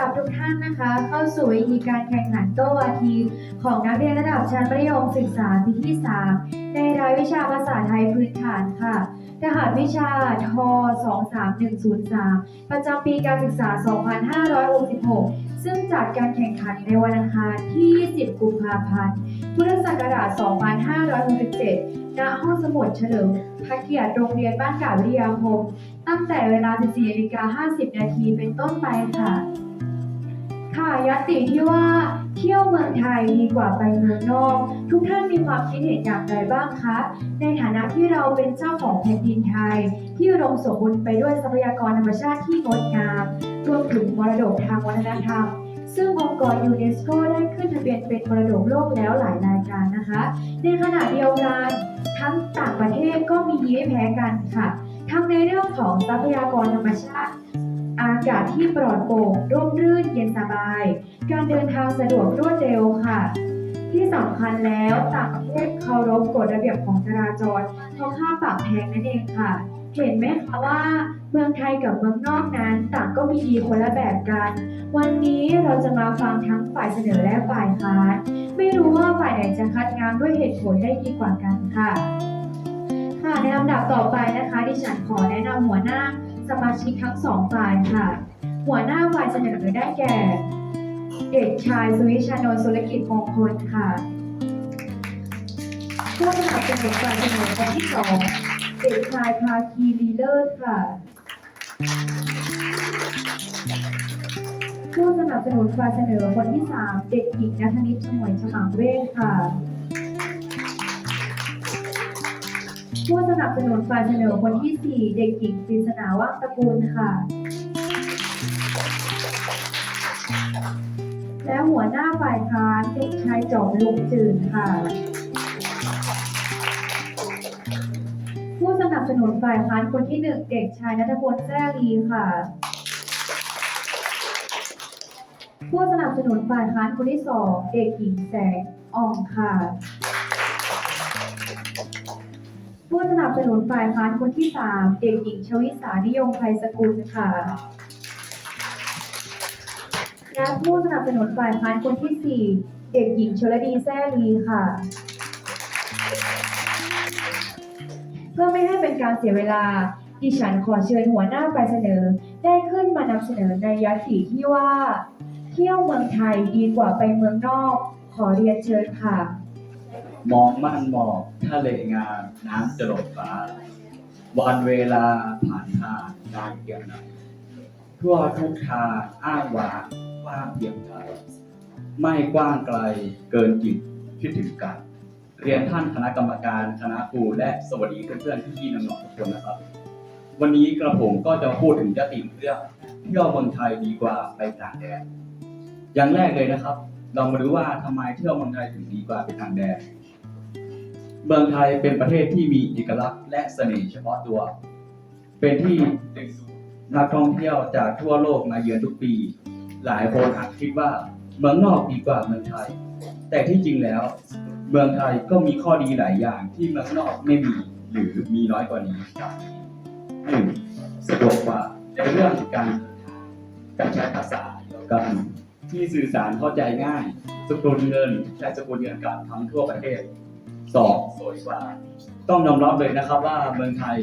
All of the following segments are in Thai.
รับทุกท่านนะคะ เข้าสู่วิธีการแข่งขันโต้วาที ของนักเรียนระดับชั้นประถมศึกษาปีที่ 3 ในรายวิชาภาษาไทยพื้นฐานค่ะรหัสวิชาท23103 ประจำปีการศึกษา 2566 ซึ่งจัดการแข่งขันในวันอังคารที่ 20 กุมภาพันธ์ พุทธศักราช 2567 ณ ห้องสมุดเฉลิมพระเกียรติโรงเรียนบ้านกาวิทยาคม ตั้งแต่เวลา 14นาฬิกา50 นาทีเป็นต้นไปค่ะ ค่ะยตติที่ว่าเที่ยวเมืองไทยดีกว่าไปเมืองนอก ทุกท่านมีความคิดเห็นอย่างไรบ้างคะ ในฐานะที่เราเป็นเจ้าของแผ่นดินไทย ที่อุดมสมบูรณ์ไปด้วยทรัพยากรธรรมชาติที่งดงามรวมถึงมรดกทางวัฒนธรรม ซึ่งองค์กรยูเนสโกได้ขึ้นทะเบียนเป็นมรดกโลกแล้วหลายรายการนะคะ ในขณะเดียวกันทั้งต่างประเทศก็มีดีไม่แพ้กันค่ะ ทั้งในเรื่องของทรัพยากรธรรมชาติ อากาศที่ปลอดโปร่งร่มรื่นเย็นสบาย การเดินทางสะดวกรวดเร็วค่ะ ที่สำคัญแล้วต่างประเทศเคารพกฎระเบียบของจราจรเพราะค่าปรับแพงนั่นเองค่ะ เห็นไหมคะว่าเมืองไทยกับเมืองนอกนั้นต่างก็มีดีคนละแบบกัน วันนี้เราจะมาฟังทั้งฝ่ายเสนอและฝ่ายค้านไม่รู้ว่าฝ่ายไหนจะคัดงานด้วยเหตุผลได้ดีกว่ากันค่ะ ค่ะในลำดับต่อไปนะคะ ดิฉันขอแนะนำหัวหน้าสมาชิกทั้งสองฝ่ายค่ะ หัวหน้าฝ่ายเสนอได้แก่ เด็กชายสุวิชานนท์สุรกิจมงคลค่ะผู้สนับสนุนฝ่ายเสนอคนที่สองเด็กชายภาคีลีเลิศค่ะ ผู้สนับสนุนฝ่ายเสนอคนที่สามเด็กหญิงนัทนิชฉมวยฉมังเวชค่ะ ผู้สนับสนุนฝ่ายเสนอคนที่ 4 เด็กหญิงปริศนาว่างตระกูลค่ะ และหัวหน้าฝ่ายค้านเด็กชายจอมลุงจืนค่ะ ผู้สนับสนุนฝ่ายค้านคนที่ 1 เด็กชายนัทพลแซ่ลีค่ะ ผู้สนับสนุนฝ่ายค้านคนที่ 2 เด็กหญิงแสงอ่องค่ะ ผู้สนับสนุนฝ่ายค้านคนที่3เด็กหญิงชวิสานิยมไพสกุลค่ะ และผู้สนับสนุนฝ่ายค้านคนที่4เด็กหญิงชลดีแซ่ลีค่ะ เพื่อไม่ให้เป็นการเสียเวลา ดิฉันขอเชิญหัวหน้าฝ่ายเสนอ ได้ขึ้นมานำเสนอในยติที่ว่า เที่ยวเมืองไทยดีกว่าไปเมืองนอก ขอเรียนเชิญค่ะ มองม่านหมอกทะเลงามน้ำจรดฟ้า วันเวลาผ่านผ่านนานเพียงไหนทั่วทุกทางอ้างว้างกว้างเพียงใดไม่กว้างไกลเกินจิตคิดถึงกัน เรียนท่านคณะกรรมการคณะครูและสวัสดีเพื่อนๆพี่ๆน้องๆทุกคนนะครับ วันนี้กระผมก็จะพูดถึงยติเรื่องเที่ยวเมืองไทยดีกว่าไปต่างแดนอย่างแรกเลยนะครับ เรามาดูว่าทำไมเที่ยวเมืองไทยถึงดีกว่าไปต่างแดน เมืองไทยเป็นประเทศที่มีเอกลักษณ์และเสน่ห์เฉพาะตัว เป็นที่ดึงดูดนักท่องเที่ยวจากทั่วโลกมาเยือนทุกปี หลายคนอาจคิดว่าเมืองนอกดีกว่าเมืองไทย แต่ที่จริงแล้ว เมืองไทยก็มีข้อดีหลายอย่างที่เมืองนอกไม่มีหรือมีน้อยกว่านี้ครับหนึ่งสะดวกกว่าในเรื่องการการใช้ภาษาแล้วกันที่สื่อสารเข้าใจง่ายสกุลเงินใช้สกุลเงินกับทั้งทั่วประเทศ สองสวยกว่า ต้องยอมรับเลยนะครับ ว่าเมืองไทย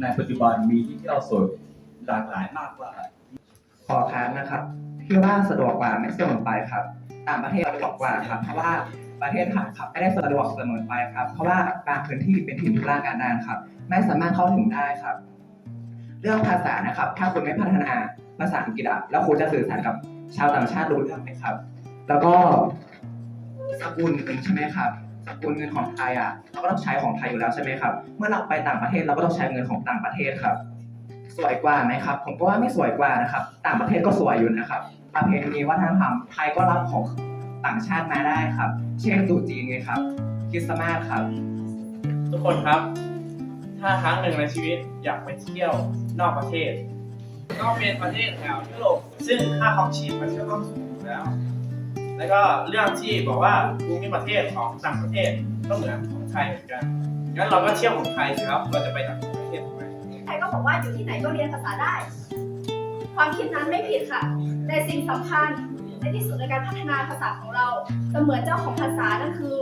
ในปัจจุบันมีที่เที่ยวสวยหลากหลายมากกว่า ขอค้านนะครับที่ว่าสะดวกกว่าไม่เสมอไปครับ ต่างประเทศสะดวกกว่าครับ เพราะว่าประเทศไทยครับไม่ได้สะดวกเสมอไปครับ เพราะว่าบางพื้นที่เป็นถิ่นทุรกันดารครับ ไม่สามารถเข้าถึงได้ครับ เรื่องภาษานะครับ ถ้าคุณไม่พัฒนาภาษาอังกฤษอะแล้วคุณจะสื่อสารกับชาวต่างชาติรู้เรื่องไหมครับ แล้วก็สกุลเงินใช่ไหมครับ กุลเงินของไทยอะเราก็ต้องใช้ของไทยอยู่แล้วใช่ไหมครับ เมื่อเราไปต่างประเทศเราก็ต้องใช้เงินของต่างประเทศครับ สวยกว่าไหมครับ ผมก็ว่าไม่สวยกว่านะครับ ต่างประเทศก็สวยอยู่นะครับประเพณีวัฒนธรรมไทยก็รับของต่างชาติมาได้ครับ เช่นตุจีนไงครับคริสต์มาสครับ ทุกคนครับ ถ้าครั้งหนึ่งในชีวิตอยากไปเที่ยวนอกประเทศ ก็เป็นประเทศแถวยุโรปซึ่งค่าครองชีพมันก็ต้องสูงอยู่แล้ว แล้วก็เรื่องที่บอกว่าภูมิประเทศของต่างประเทศก็เหมือนของไทยเหมือนกันงั้นเราก็เที่ยวของไทยสิครับ เราจะไปต่างประเทศทำไมใครก็บอกว่าอยู่ที่ไหนก็เรียนภาษาได้ ความคิดนั้นไม่ผิดค่ะ แต่สิ่งสำคัญในที่สุดในการพัฒนาภาษาของเราเสมือนเจ้าของภาษานั่นคือ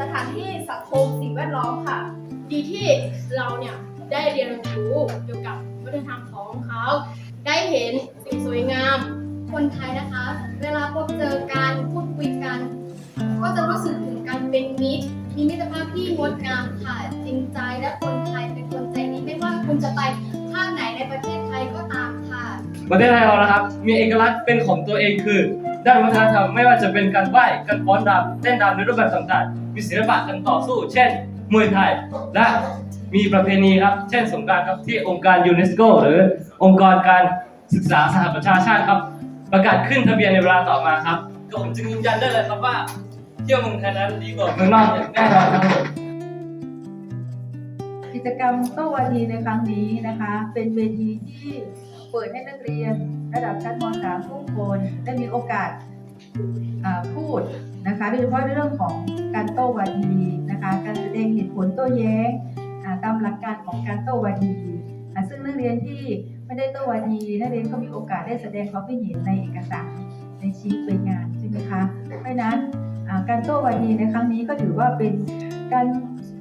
สถานที่สังคมสิ่งแวดล้อมค่ะ ดีที่เราเนี่ยได้เรียนรู้เกี่ยวกับวัฒนธรรมของเขา ได้เห็นสิ่งสวยงาม คนไทยนะคะ เวลาพบเจอการพูดคุยกัน ก็จะรู้สึกถึงการเป็นมิตร มีมิตรภาพที่งดงามค่ะจริงใจและคนไทยเป็นคนใจดีไม่ว่าคุณจะไปภาคไหนในประเทศไทยก็ตามค่ะประเทศไทยเรานะครับ มีเอกลักษณ์เป็นของตัวเองคือ ด้านวัฒนธรรมไม่ว่าจะเป็นการไหว้การฟ้อนรำเต้นรำในรูปแบบต่างๆ มีศิลปะการต่อสู้ เช่นมวยไทยและมีประเพณีครับ เช่นสงกรารครับที่องค์การยูเนสโก หรือองค์กรการศึกษาสหประชาชาติครับ ประกาศขึ้นทะเบียนในเวลาต่อมาครับก็ผมจึงยืนยันได้เลยครับว่า เที่ยวเมืองไทยนั้นดีกว่าเมืองนอกอย่างแน่นอนครับผมกิจกรรมโต้วาทีในครั้งนี้นะคะ เป็นเวทีที่เปิดให้นักเรียนระดับชั้นม .3 ทุกคนได้มีโอกาสอ่าพูดนะคะโดยเฉพาะเรื่องของการโต้วาทีนะคะ การแสดงเหตุผลโต้แย้งอ่าตามหลักการของการโต้วาทีอ่าซึ่งนักเรียนที่ ไม่ได้โต้วาทีนักเรียนก็มีโอกาสได้แสดงความคิดเห็นในเอกสารในชีตเป็นงานใช่ไหมคะ เพราะฉะนั้นการโต้วาทีในครั้งนี้ก็ถือว่าเป็นการ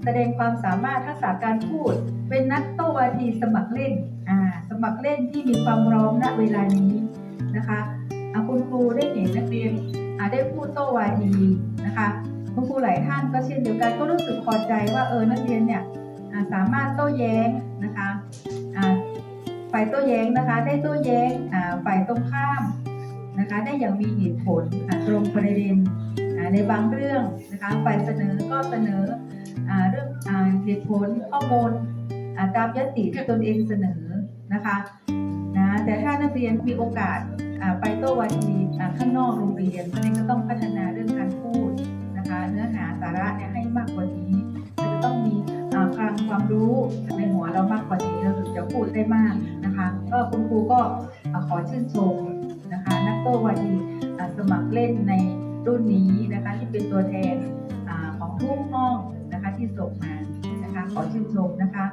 แสดงความสามารถทักษะการพูด เป็นนักโต้วาทีสมัครเล่นสมัครเล่นที่มีความพร้อมณเวลานี้นะคะคุณครูได้เห็นนักเรียนได้พูดโต้วาทีนะคะคุณครูหลายท่านก็เช่นเดียวกันก็รู้สึกพอใจว่าเออนักเรียนเนี่ยสามารถโต้แย้งนะคะ ฝ่ายโต้แย้งนะคะ ได้โต้แย้งฝ่ายตรงข้ามนะคะ ได้อย่างมีเหตุผลตรงประเด็นในบางเรื่องนะคะฝ่ายเสนอก็เสนอเรื่องเหตุผลข้อมูลตามยติที่ตนเองเสนอนะคะนะแต่ถ้านักเรียนมีโอกาสไปโต้วาทีข้างนอกโรงเรียนนักเรียนก็ต้องพัฒนาเรื่องการพูดนะคะ เนื้อหาสาระเนี่ยให้มากกว่านี้จะต้องมี ลังความรู้ในหัวเรามากกว่านี้เราถึงจะพูดได้มากนะคะก็คุณครูก็ขอชื่นชมนะคะนักโต้วาทีสมัครเล่นในรุ่นนี้นะคะที่เป็นตัวแทนอของทุกห้องนะคะที่ส่งมานะคะขอชื่นชมนะคะ